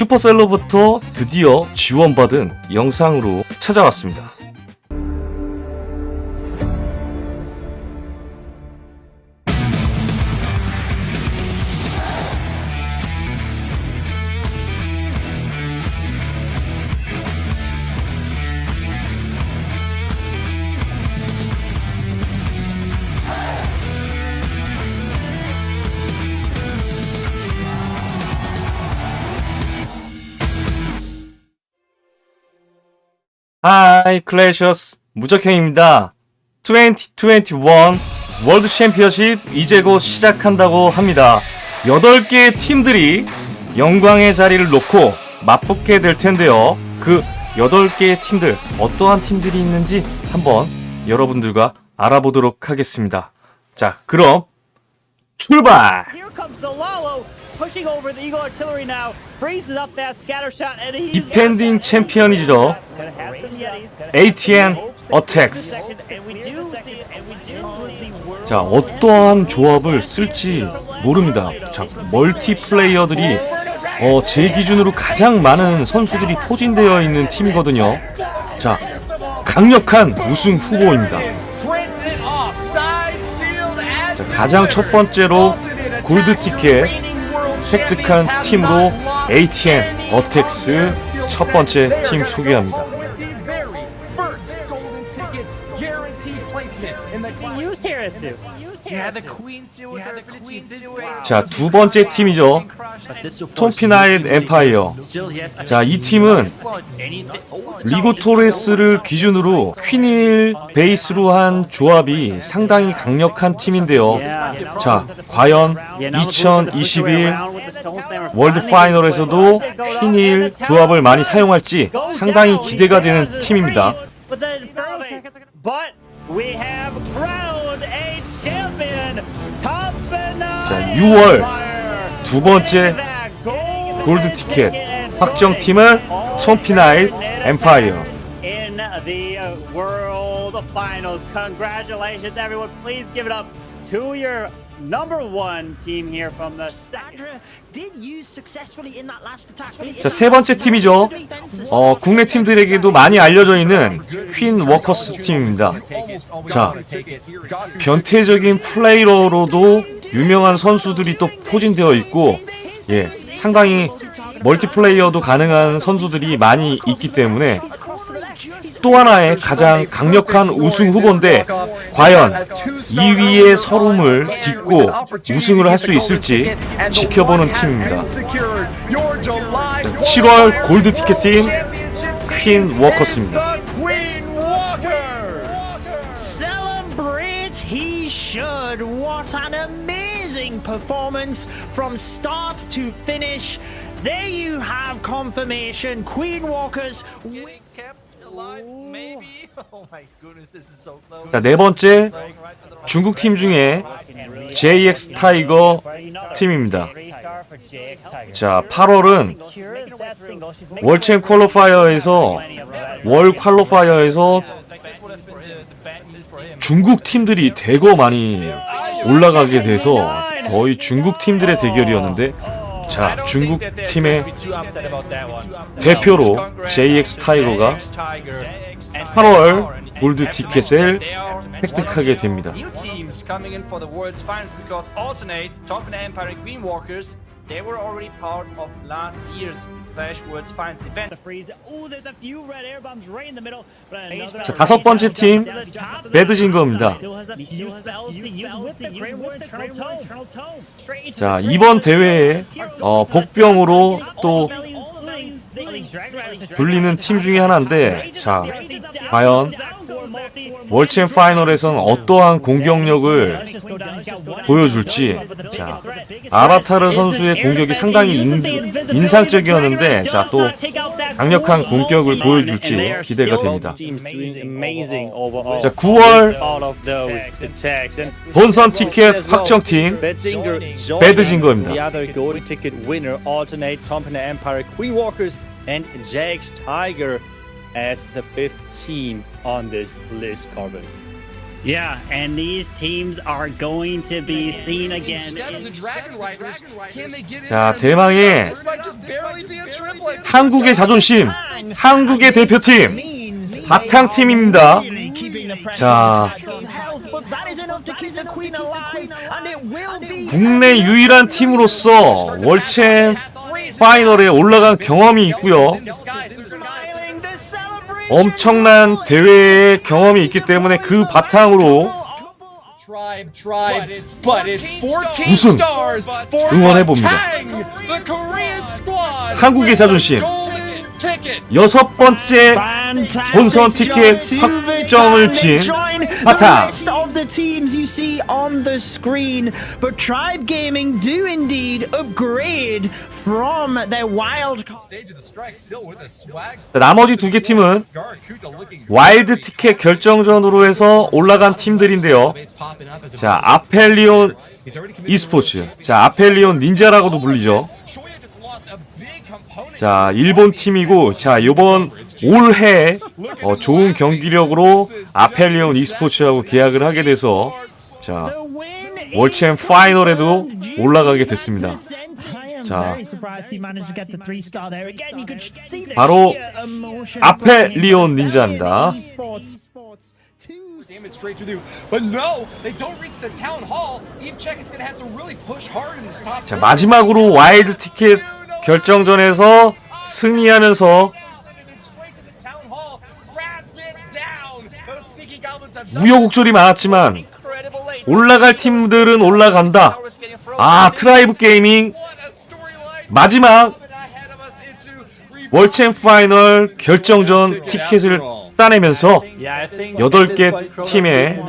슈퍼셀러부터 드디어 지원받은 영상으로 찾아왔습니다. 하이 클래셔스 무적형입니다. 2021 월드 챔피언십 이제 곧 시작한다고 합니다. 8개의 팀들이 영광의 자리를 놓고 맞붙게 될 텐데요. 그 8개의 팀들 어떠한 팀들이 있는지 한번 여러분들과 알아보도록 하겠습니다. 자, 그럼 출발! Pushing over the Eagle Artillery now, freezes up that scatter shot, and he's 디펜딩 챔피언이죠. gonna have some Yetis. ATN 어택스. And we do see, and we do see the world. 자, 어떠한 조합을 쓸지 모릅니다. 자, 멀티 플레이어들이 어, 제 기준으로 가장 많은 선수들이 포진되어 있는 팀이거든요. 자, 강력한 우승 후보입니다. 자, 가장 첫 번째로 골드 티켓 획득한 팀으로 ATN 어택스 첫 번째 팀 소개합니다. 자, 두 번째 팀이죠. 톰피나잇 엠파이어. 자, 이 팀은 리고 토레스를 기준으로 퀸일 베이스로 한 조합이 상당히 강력한 팀인데요. 자, 과연 2021 월드 파이널에서도 퀸일 조합을 많이 사용할지 상당히 기대가 되는 팀입니다. 자, 6월 두 번째 골드 티켓 확정 팀은 톰피나잇 엠파이어. uh, number one team here from the second. 자, 세 번째 팀이죠. 어, 국내 팀들에게도 많이 알려져 있는 퀸 워커스 팀입니다. 자, 변태적인 플레이러로도 유명한 선수들이 또 포진되어 있고, 예, 상당히 멀티플레이어도 가능한 선수들이 많이 있기 때문에 또 하나의 가장 강력한 우승 후보인데 과연 2위의 서름을 딛고 우승을 할 수 있을지 지켜보는 팀입니다. 7월 골드 티켓 팀 퀸 워커스입니다. 자, 네 번째 중국 팀 중에 JX 타이거 팀입니다. 자, 8월은 월챔 퀄리파이어에서 월 퀄리파이어에서. 중국 팀들이 대거 많이 올라가게 돼서 거의 중국 팀들의 대결이었는데 자, 중국 팀의 대표로 JX 타이거가 8월 골드 티켓을 획득하게 됩니다. They were already part of last year's Clash Worlds Finals event. 자, 다섯 번째 팀 배드징거입니다. 자, 이번 대회에 어, 복병으로 또 불리는 팀 중에 하나인데 자, 과연 월챔 파이널에선 어떠한 공격력을 보여줄지 자, 아라타르 선수의 공격이 상당히 인, 인상적이었는데 자, 또 강력한 공격을 보여줄지 기대가 됩니다. 자, 9월 본선 티켓 확정팀 배드징거입니다. And JX Tiger as the fifth team on this list, Corbin. Yeah, and these teams are going to be seen again. Instead of the Dragon Riders, can they get in 자? 대망의. 한국의 자존심, 한국의 대표팀, 바탕팀입니다. 자, 국내 유일한 팀으로서 월챔 파이널에 올라간 경험이 있고요. 엄청난 대회의 경험이 있기 때문에 그 바탕으로 Tribe, tribe, but it's 14 우승 stars for 응원해 봅니다. Tang, the Korean squad. 한국의 자존심. 여섯 번째 본선 티켓 확정을 진 바탕. The teams you see on the screen, but Tribe Gaming do indeed upgrade from their wild. Stage of the strike still with a swag. 자, 나머지 두 개 팀은 와일드 티켓 결정전으로 해서 올라간 팀들인데요. 자, 아펠리온 e스포츠. 자, 아펠리온 닌자라고도 불리죠. 자, 일본 팀이고, 자, 요번 올해 어, 좋은 경기력으로 아펠리온 e스포츠하고 계약을 하게 돼서, 자, 월챔 파이널에도 올라가게 됐습니다. 자, 바로 아펠리온 닌자입니다. Damage straight through. But no, they don't reach the town hall. Eve Check is going to have to really push hard in this top. 자, 마지막으로 와일드 티켓 결정전에서 승리하면서 우여곡절이 많았지만 올라갈 팀들은 올라간다. 아, 트라이브 게이밍. 마지막 월챔 파이널 결정전 티켓을 따내면서 여덟 개 팀의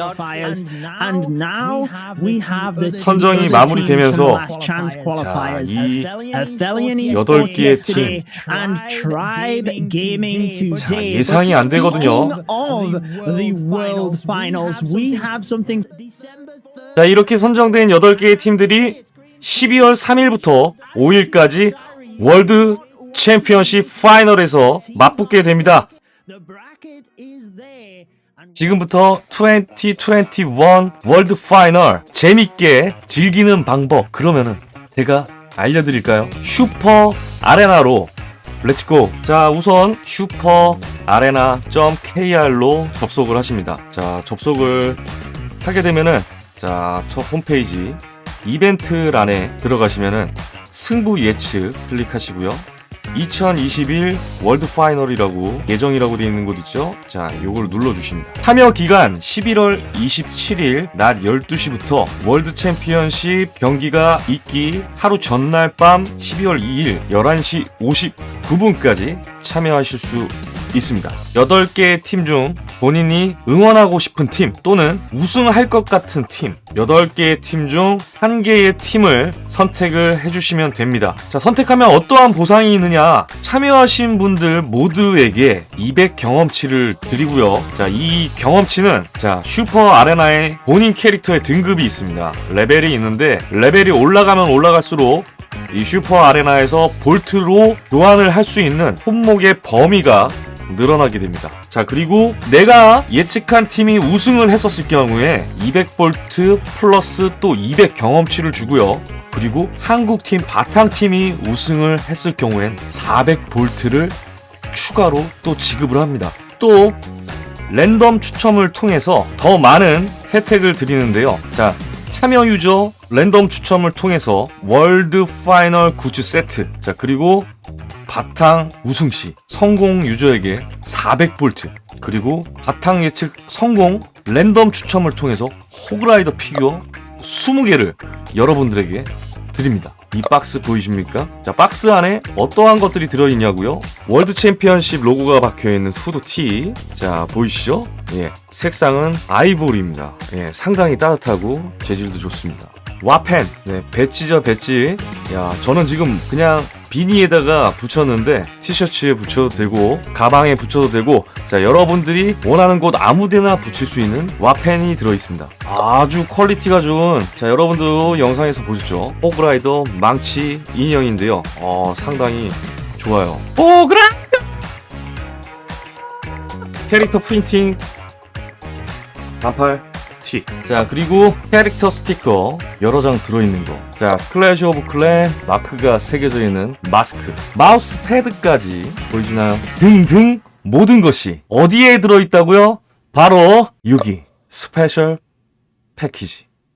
And now we have the 선정이 마무리되면서 qualifiers. 이 Athelion 여덟 Esports 개의 yesterday and Tribe Gaming today. 예상이 안 되거든요. Speaking of the World Finals, we have something. 자, 이렇게 선정된 8개의 팀들이 12월 3일부터 5일까지 월드 챔피언십 파이널에서 맞붙게 됩니다. 지금부터 2021 월드 파이널 재밌게 즐기는 방법. 그러면은 제가 알려드릴까요? 슈퍼 아레나로. 렛츠고 자 우선 슈퍼 아레나.kr로 접속을 하십니다. 자 접속을 하게 되면은 자첫 홈페이지 이벤트란에 들어가시면은 승부 예측 클릭하시고요 2021 월드 파이널이라고 예정이라고 되어 있는 곳 있죠? 자, 요걸 눌러 주십니다. 참여 기간 11월 27일 낮 12시부터 월드 챔피언십 경기가 있기 하루 전날 밤 12월 2일 11시 59분까지 참여하실 수 있습니다. 8개의 팀 중 본인이 응원하고 싶은 팀 또는 우승할 것 같은 팀 8개의 팀 중 1개의 팀을 선택을 해주시면 됩니다. 자, 선택하면 어떠한 보상이 있느냐? 참여하신 분들 모두에게 200 경험치를 드리고요. 자, 이 경험치는 자, 슈퍼 아레나에 본인 캐릭터의 등급이 있습니다. 레벨이 있는데 레벨이 올라가면 올라갈수록 이 슈퍼 아레나에서 볼트로 교환을 할 수 있는 손목의 범위가 늘어나게 됩니다. 자, 그리고 내가 예측한 팀이 우승을 했었을 경우에 200볼트 플러스 또 200 경험치를 주고요. 그리고 한국팀 바탕팀이 우승을 했을 경우엔 400볼트를 추가로 또 지급을 합니다. 또 랜덤 추첨을 통해서 더 많은 혜택을 드리는데요. 자, 참여 유저 랜덤 추첨을 통해서 월드 파이널 굿즈 세트. 자, 그리고 바탕 우승 시 성공 유저에게 400볼트. 그리고 바탕 예측 성공 랜덤 추첨을 통해서 호그라이더 피규어 20개를 여러분들에게 드립니다. 이 박스 보이십니까? 자, 박스 안에 어떠한 것들이 들어있냐고요? 월드 챔피언십 로고가 박혀있는 후드티. 자, 보이시죠? 예. 색상은 아이보리입니다. 예, 상당히 따뜻하고 재질도 좋습니다. 와펜. 네, 배지죠, 배지. 야, 저는 지금 그냥 비니에다가 붙였는데 티셔츠에 붙여도 되고 가방에 붙여도 되고 자 여러분들이 원하는 곳 아무데나 붙일 수 있는 와펜이 들어있습니다. 아주 퀄리티가 좋은 자 여러분도 영상에서 보셨죠? 호그라이더 망치 인형인데요. 어 상당히 좋아요. 호그라! 캐릭터 프린팅! 반팔. 스 틱. 자, 그리고 캐릭터 스티커 여러 장 들어있는 거. 자, 클래시 오브 클랜 마크가 새겨져 있는 마스크. 마우스 패드까지 보이시나요? 등등 모든 것이 어디에 들어있다고요? 바로 여기 스페셜 패키지.